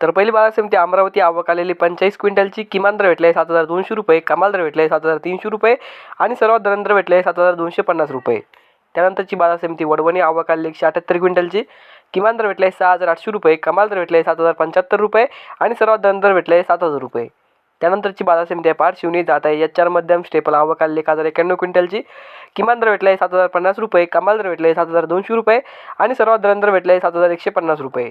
तर पहिली बाजार समिती अमरावती आवक आलेली पंचेचाळीस क्विंटलची. किमान दर भेटले सात हजार दोनशे रुपये कमाल दर भेटले सात हजार तीनशे रुपये आणि सर्वात दर भेटले सात हजार दोनशे पन्नास रुपये. त्यानंतरची बाजार समिती वडवणी आवक आलेली एकशे अठ्याहत्तर क्विंटलची. किमान दर भेटले सहा हजार आठशे रुपये कमाल दर भेटले सात हजार पंच्याहत्तर रुपये आणि सर्वात दर भेटले सात हजार रुपये. त्यानंतरची बाजार समिती आहे पार शिवणी जात आहे एच चार मध्यम स्टेपल आवक आलेली एक हजार एक्याण्णव क्विंटलची. किमान दर भेटले सात हजार पन्नास रुपये कमाल दर भेटले सात हजार दोनशे रुपये आणि सर्वात दर भेटले सात हजार एकशे पन्नास रुपये.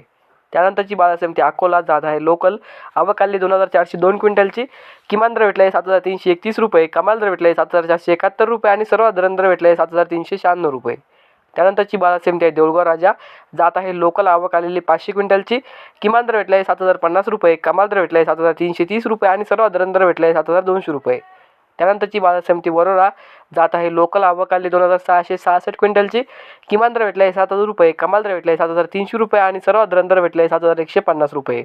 त्यानंतरची बाजार समिती अकोला जात आहे. लोकल आवक दोन हजार चारशे दोन क्विंटलची. किमान दर आहे सात हजार तीनशे एकतीस रुपये. कमाल दर भेटले सात हजार चारशे एकाहत्तर रुपये आणि सर्वात दर भेटले सात हजार तीनशे शहाण्णव रुपये. त्यानंतरची बाजार समिती आहे देऊळगाव राजा. जात आहे लोकल आवक आलेली पाचशे क्विंटलची. किमान दर भेटले सात हजार पन्नास रुपये. कमाल दर भेटले सात हजार तीनशे तीस रुपये आणि सर्वात दर भेटले सात हजार दोनशे रुपये. त्यानंतरची बाजार समिती वरोरा जात आहे. लोकल आवक आली दोन हजार सहाशे सहासष्ट क्विंटलची. किमान दर आहे सात हजार रुपये. कमाल दर आहे सात हजार तीनशे रुपये आणि सर्वात दर भेटले सात हजार एकशे पन्नास रुपये.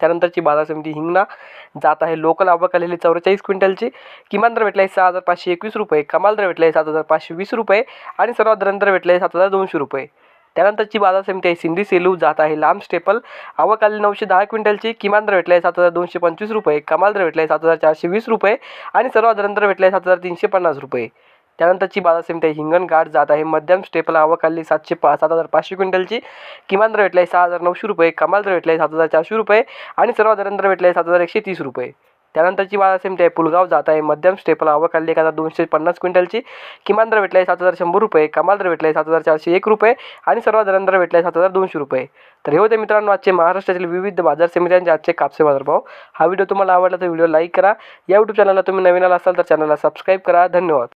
त्यानंतरची बाजार समिती हिंगणा जात आहे. लोकल आवक आलेली चौवेचाळीस क्विंटलची. किमान दर आहे सहा हजार पाचशे एकवीस रुपये. कमाल दर भेटले सात हजार पाचशे वीस रुपये आणि सर्वात दर भेटले सात हजार दोनशे रुपये. त्यानंतरची बाजार समिती आहे सिंधी सेलू जात आहे. लांब स्टेपल आवक नऊशे दहा क्विंटलची किमान दर भेटले सात हजार दोनशे पंचवीस रुपये कमाल दर भेटले सात हजार चारशे वीस रुपये आणि सर्वात दर भेटले सात हजार तीनशे पन्नास रुपये. त्यानंतरची बाजार समिती आहे हिंगणघाट जात आहे. मध्यम स्टेपल आवक सातशे पा सात हजार पाचशे क्विंटलची किमान दर आहे सहा हजार नऊशे रुपये कमाल दर भेटले सात हजार चारशे रुपये आणि सर्वात दर भेटले सात हजार एकशे तीस रुपये. त्यानंतरची वाद असेल आहे पुलगाव जात आहे. मध्यम स्टेपला आवक आलेली एक हजार दोनशे पन्नास क्विंटलची. किमान दर भेटले सात हजार शंभर रुपये. कमाल दर भेटले सात हजार चारशे एक रुपये. आणि सर्वात दर भेटले सात हजार दोनशे रुपये. तर हे होते मित्रांनो आजचे महाराष्ट्रातील विविध बाजार समित्यांचे आजचे कापसे बाजारभाव हा व्हिडिओ तुम्हाला आवडला तर व्हिडिओ लाईक करा. या यूट्यूब चॅनलला तुम्ही नवीन आला असाल तर चॅनलला सबस्क्राईब करा. धन्यवाद.